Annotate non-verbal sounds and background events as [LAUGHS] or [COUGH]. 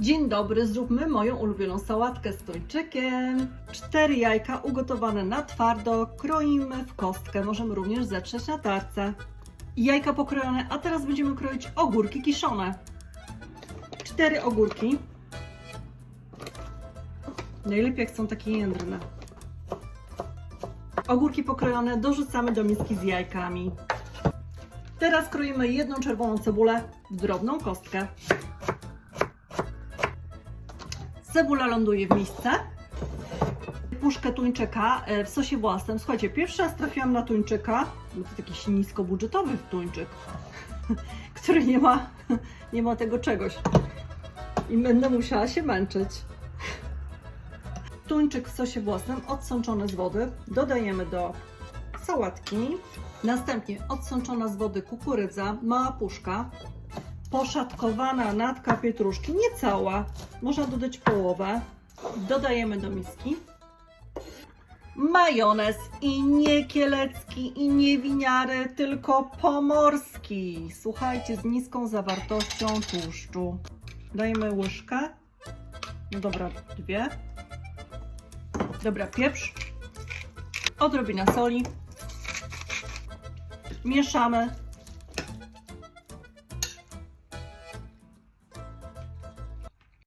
Dzień dobry, zróbmy moją ulubioną sałatkę z tuńczykiem. Cztery jajka ugotowane na twardo, kroimy w kostkę, możemy również zetrzeć na tarce. Jajka pokrojone, a teraz będziemy kroić ogórki kiszone. Cztery ogórki. Najlepiej jak są takie jędrne. Ogórki pokrojone dorzucamy do miski z jajkami. Teraz kroimy jedną czerwoną cebulę w drobną kostkę. Cebula ląduje w misce. Puszkę tuńczyka e, w sosie własnym. Słuchajcie, pierwszy raz trafiłam na tuńczyka, bo to jakiś niskobudżetowy tuńczyk, [LAUGHS] który nie ma, [LAUGHS] nie ma tego czegoś. I będę musiała się męczyć. Tuńczyk w sosie własnym, odsączony z wody, dodajemy do sałatki. Następnie odsączona z wody kukurydza, mała puszka, poszatkowana natka pietruszki, nie cała, można dodać połowę. Dodajemy do miski. Majonez i nie kielecki i nie winiary, tylko pomorski. Słuchajcie, z niską zawartością tłuszczu. Dajemy łyżkę. No dobra, dwie. Dobra, pieprz. Odrobina soli. Mieszamy